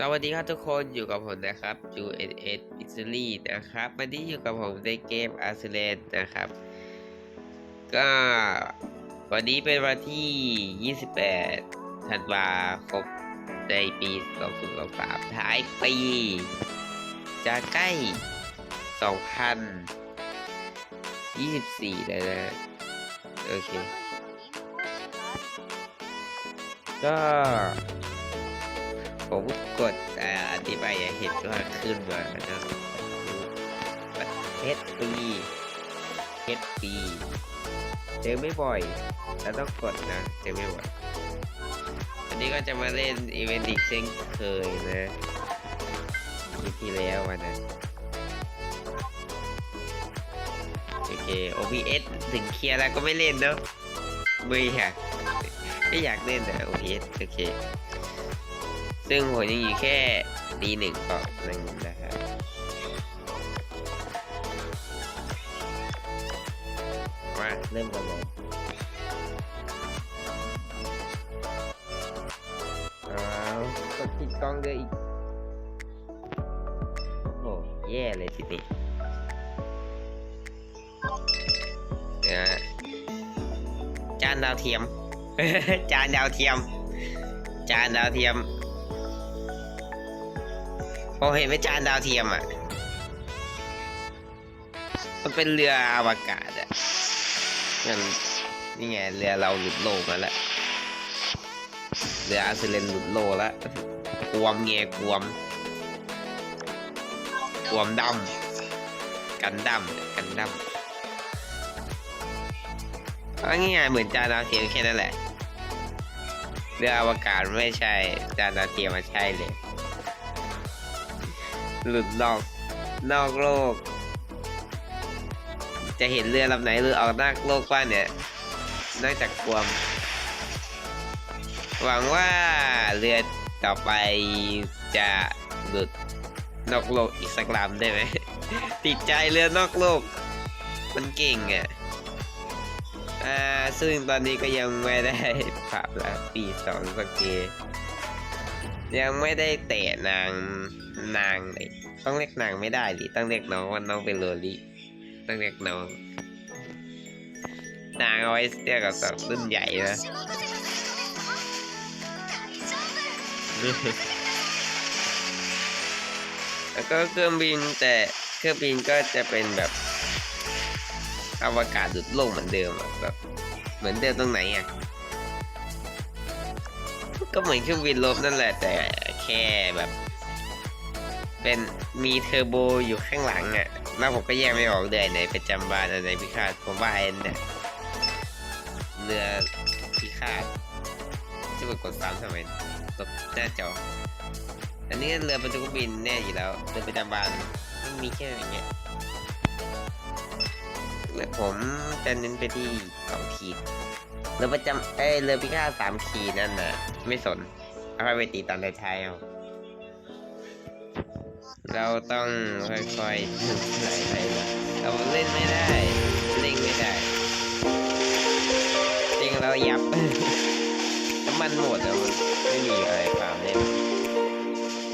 สวัสดีครับทุกคนอยู่กับผมนะครับจูเอเอสอิตาลีนะครับวันนี้อยู่กับผมในเกมอาร์เซเลนะครับ ก็วันนี้เป็นวันที่ 28 ธันวาคมในปี2023ท้ายปีจะใกล้ 2024 แล้วนะ โอเค ก็ ผมกดอธิบายอย่าเห็นว่าขึ้นมานะเฮดปีเฮดปีเจอไม่บ่อยแล้วต้องกดนะเจอไม่บ่อยวันนี้ก็จะมาเล่นอีเวนต์อีกเช่นเคยนะทีที่แล้ววันนั้นโอเค OBS ถึงเคลียร์แล้วก็ไม่เล่นเนาะไม่อยากไม่อยากเล่นนะ OBS โอเค ซึ่งผมยังอยู่แค่ดีหนึ่งก่อนนึงนะครับมาเริ่มกันเลยอ้าวกดติดกล้องด้วยอีก โอ้โหแย่เลยทีนี้นะจานดาวเทียม จานดาวเทียม จานดาวเทียม พอเห็นเป็นจานดาวเทียมอะ มันเป็นเรืออวกาศอะมันนี่ไงเรือเราหลุดโลกมาแล้วเรืออาร์เซเลนหลุดโลกแล้วกวมเงียกวมกวมดำกันดำกันดำเอาง่ายๆเหมือนจานดาวเทียมแค่นั้นแหละเรืออวกาศไม่ใช่จานดาวเทียมมาใช่เลย หลุดนอกนอกโลก จะเห็นเรือลำไหนหรือออกนอกโลกบ้างเนี่ยนอกจากความหวังว่าเรือต่อไปจะหลุดนอกโลกอีกสักลำได้ไหม ติดใจเรือนอกโลก มันเก่งอะอ่าซึ่งตอนนี้ก็ยังไม่ได้ปรับแล้วปีสองสเกยังไม่ได้เตะนาง นางเลยต้องเรียกนางไม่ได้ดิต้องเรียกน้องว่าน้องเป็นโรลลิต้องเรียกน้อง นางเอาไว้เรียกกับรุ่นใหญ่นะแล้วก็เครื่องบินแต่เครื่องบินก็จะเป็นแบบอวกาศดุดโลกเหมือนเดิมแบบเหมือนเดิมตรงไหนอะก็เหมือนเครื่องบินลบนั่นแหละแต่แค่แบบ เป็นมีเทอร์โบอยู่ข้างหลังอะ แล้วผมก็แยกไม่ออกเลยไหนประจำบานอันไหนพิฆาตผมว่าไอ้เนี่ยเรือพิฆาตจะไปกดซ้ำทำไมตบหน้าจอ อันนี้เรือประจุบินแน่อยู่แล้วเรือประจำบานมันมีแค่อย่างเงี้ยและผมจะเน้นไปที่สองขีดเรือประจำเอ้ยเรือพิฆาตสามขีดนั่นนะไม่สนเอาไปตีตอนท้ายๆเอา เราต้องค่อยๆไหลไปเราเล่นไม่ได้เล่นไม่ได้จริงเรายับน้ำมันหมดแล้วไม่มีอะไรฟาร์มเล่น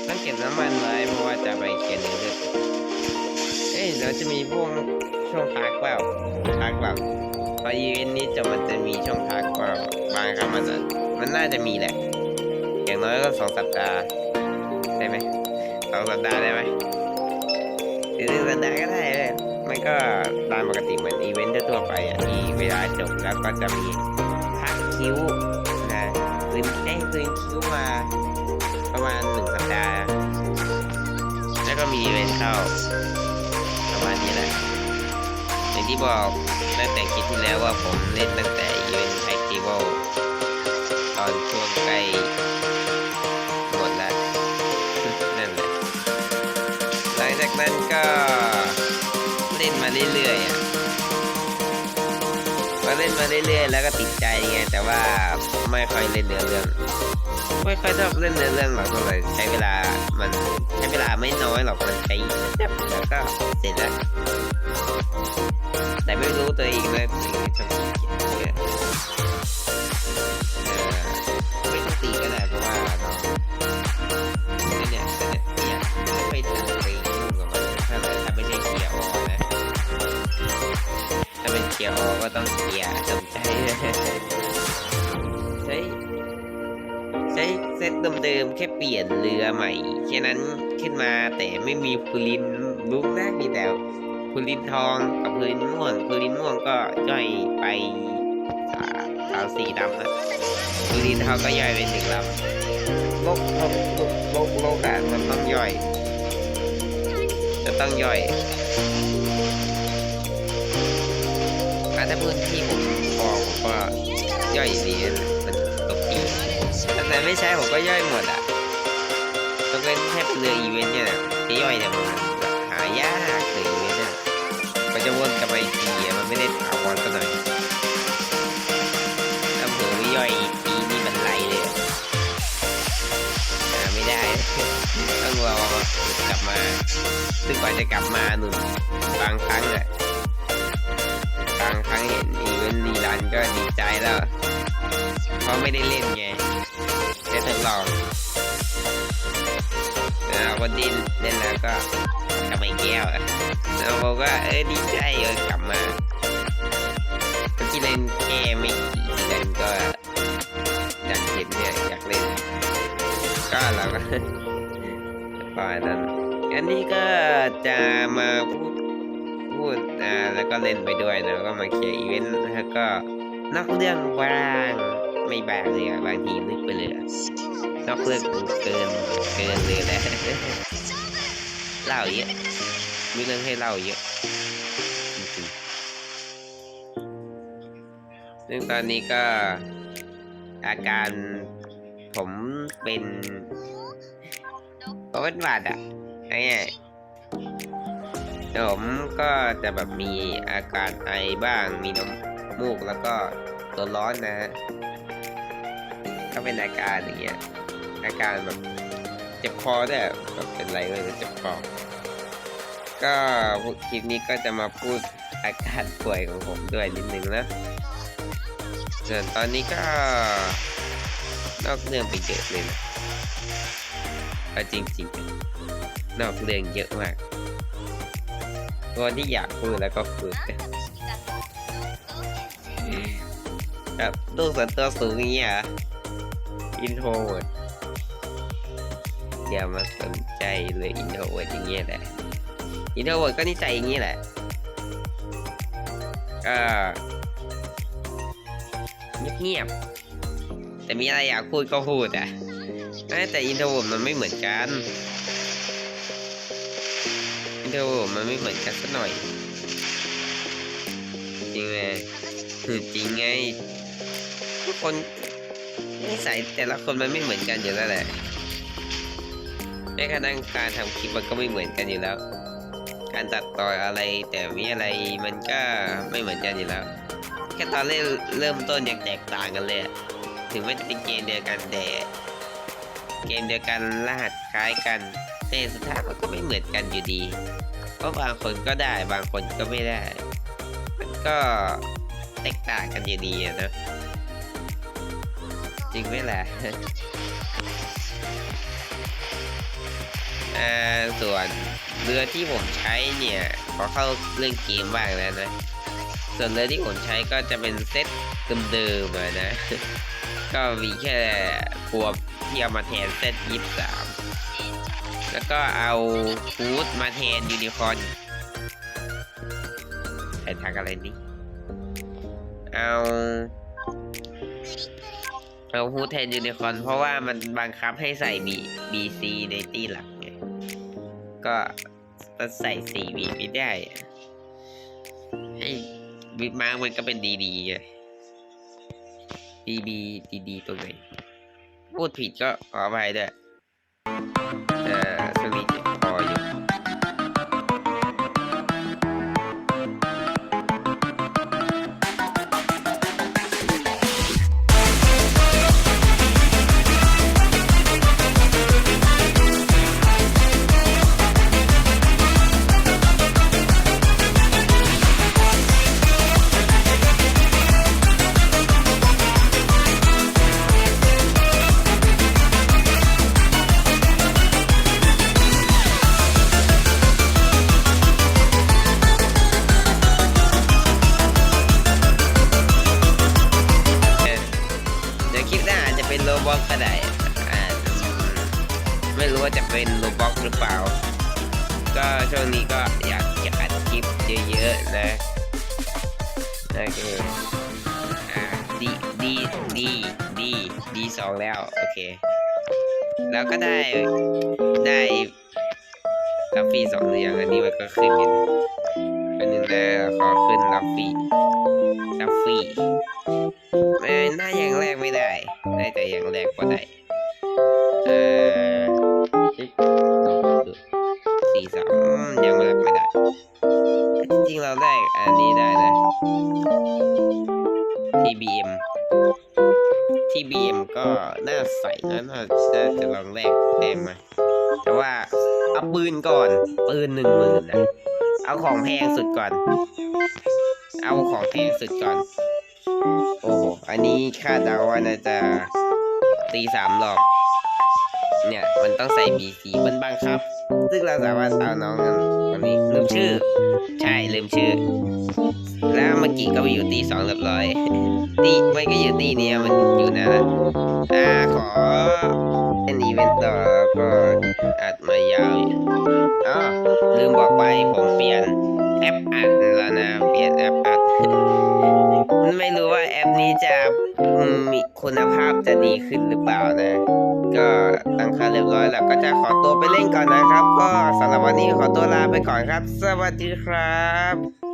ต้องเก็บน้ำมันไว้เพราะว่าจะไปเขียนเรื่อเอ้ยเราจะมีพวกช่วงพักเปล่าพักแบบพออีเวนต์นี้จบมันจะมีช่วงพักเปล่าบางครั้งมันมันน่าจะมีแหละ อย่างน้อยก็สองสัปดาห์ได้ไหม สองสัปดาห์ได้ไหมหรือหนึ่งสัปดาห์ก็ได้เลยมันก็ตามปกติเหมือนอีเวนต์ทั่วไปอะที่เวลาจบแล้วก็จะมีพักคิ้วนะลืมเอ้ยลืมคิ้วมาประมาณหนึ่งสัปดาห์ แล้วก็มีอีเวนต์เข้าประมาณนี้แหละอย่างที่บอกตั้งแต่คลิปที่แล้วว่าผมเล่นตั้งแต่อีเวนต์ไฟติวัลตอนช่วงใกล้ จากนั้นก็เล่นมาเรื่อยๆอะก็เล่นมาเรื่อยๆแล้วก็ติดใจไงแต่ว่าไม่ค่อยเล่นเนื้อเรื่อง ไม่ค่อยชอบเล่นเนื้อเรื่องหรอกเท่าไหร่ใช้เวลามันใช้เวลาไม่น้อยหรอกมันใช้แป๊บแล้วก็เสร็จแล้ว ซตเดิมๆแค่เปลี่ยนเรือใหม่แค่นั้นขึ้นมาแต่ไม่มีพูลินลุกนะมีแต่พูลินทองกับพูลินม่วงพูลินม่วงก็ย่อยไปสามสามสี่ลำนะพูลินทองก็ย่อยไปหนึ่งลำโลกโลกโลกโลกโลกอะมันต้องย่อยจะต้องย่อยอาถ้าพื้นที่ผมพอผมก็ย่อยดีนะมันตก ปีแต่ไม่ใช่ผมก็ย่อยหมดอะยกเว้นแค่เรืออีเวนต์เนี่ยนะที่ย่อยเนี่ยมันแบบหายากเลยอีเวนต์เนี่ยมันจะวนกลับมาอีกทีมันไม่ได้ถาวรซะหน่อยถ้าเผื่อไม่ย่อยอีกทีนี่มันไหลเลยหาไม่ได้ต้องรอกลับมาซึ่งกว่าจะกลับมาหนุ่มบางครั้งอะบางครั้งเห็นอีเวนต์รีรันก็ดีใจแล้ว เพราะไม่ได้เล่นไงแค่ทดลองแล้วคนดินเล่นแล้วก็กลับมาแก้วอะแล้วผมก็เออดีใจเออกลับมาก็ที่เล่นแค่ไม่กี่เดือนก็อยากเห็นเนี่ยอยากเล่น ก็เราก็ประมาณนั้นอันนี้ก็จะมาพูดพูดอ่าแล้วก็เล่นไปด้วยนะแล้วก็มาเคลียร์อีเวนต์แล้วก็นอกเรื่องบ้าง ไม่บางเลยอะบางทีนึกไปเลยอะนอกเรื่องเกินเกินเลยแหละเล่าเยอะมีเรื่องให้เล่าเยอะจริงๆซึ่งตอนนี้ก็อาการผมเป็นเพราะเป็นหวัดอะไอ้เนี่ยผมก็จะแบบมีอาการไอบ้างมีน้ำมูกแล้วก็ตัวร้อนนะฮะ ก็เป็นอาการอย่างเงี้ย อาการแบบเจ็บคอด้วยแบบเป็นไรเลยเจ็บคอ ก็คลิปนี้ก็จะมาพูดอาการป่วยของผมด้วยนิดนึงนะ ส่วนตอนนี้ก็นอกเรื่องไปเยอะเลยนะเอาจริงๆ นอกเรื่องเยอะมากตัวที่อยากพูดแล้วก็พูดครับลูกส่วนตัวสูงอย่างเงี้ยเหร อินโทรเวิร์ดอย่ามาสนใจเลยอินโทรเวิร์ดอย่างเงี้ยแหละอินโทรเวิร์ดก็นิสัยอย่างงี้แหละก็เงียบๆแต่มีอะไรอยากพูดก็พูดอะแต่อินโทรเวิร์ดมันไม่เหมือนกันอินโทรเวิร์ดมันไม่เหมือนกันสักหน่อยจริงไหมจริงไงทุกคน นิสัยแต่ละคนมันไม่เหมือนกันอยู่แล้วแหละแม้กระทั่งการทำคลิปมันก็ไม่เหมือนกันอยู่แล้ว การตัดต่ออะไรแต่มีอะไรมันก็ไม่เหมือนกันอยู่แล้ว แค่ตอนเล่นเริ่มต้นยังแตกต่างกันเลย ถึงแม้จะเป็นเกมเดียวกันแต่เกมเดียวกันรหัสคล้ายกันแต่สุดท้ายมันก็ไม่เหมือนกันอยู่ดี เพราะบางคนก็ได้บางคนก็ไม่ได้ มันก็แตกต่างกันอยู่ดีนะ จริงไหมล่ะอ่าส่วนเรือที่ผมใช้เนี่ยขอเข้าเรื่องเกมบ้างแล้วนะ ส่วนเรือที่ผมใช้ก็จะเป็นเซตเดิมๆนะ ก็มีแค่พวกที่เอามาแทนเซตยี่สามแล้วก็เอาฟูดมาแทนยูนิคอร์นใช้ทางอะไรนี่เอา เราฮูดแทนยูนิคอนเพราะว่ามันบังคับให้ใส่บีบีซีในตีหลักไงก็มันใส่สี่บีไม่ได้ ให้บิ๊กมาร์กมันก็เป็นดีดีไงดีดีดีดีตรงไหนพูดผิดก็ขออภัยด้วย อ่าดีดีดีดีดีสองแล้ว โอเค แล้วก็ได้ได้ลัฟฟี่สองหรือยังอันนี้มันก็ขึ้นอยู่อันหนึ่งนะขอขึ้นลัฟฟี่ลัฟฟี่เออหน้าอย่างแรกไม่ได้ ได้แต่อย่างแรกก็ได้ น่าใส่นะน่าจะลองแลกแดงมมาแต่ว่าเอาปืนก่อน ปืนหนึ่งหมื่นนะเอาของแพงสุดก่อน เอาของแพงสุดก่อน โอ้โหอันนี้คาดเดาว่าน่าจะตีสามรอบเนี่ยมันต้องใส่ BC มันบังครับ ซึ่งเราสามารถเอาน้องนั้นคนนี้ลืมชื่อ ใช่ลืมชื่อ แล้วเมื่อกี้ก็ไปอยู่ตีสองเรียบร้อย ตีมันก็อยู่ตีเนี้ยมันอยู่นะอ่าขอเป็นอีเวนต์ต่อแล้วก็อัดมายาวอ๋อลืมบอกไปผมเปลี่ยนแอปอัดแล้วนะเปลี่ยนแอปอัดไม่รู้ว่าแอปนี้จะมีคุณภาพจะดีขึ้นหรือเปล่านะ ก็ตั้งค่าเรียบร้อยแล้วก็จะขอตัวไปเล่นก่อนนะครับ ก็สำหรับวันนี้ขอตัวลาไปก่อนครับ สวัสดีครับ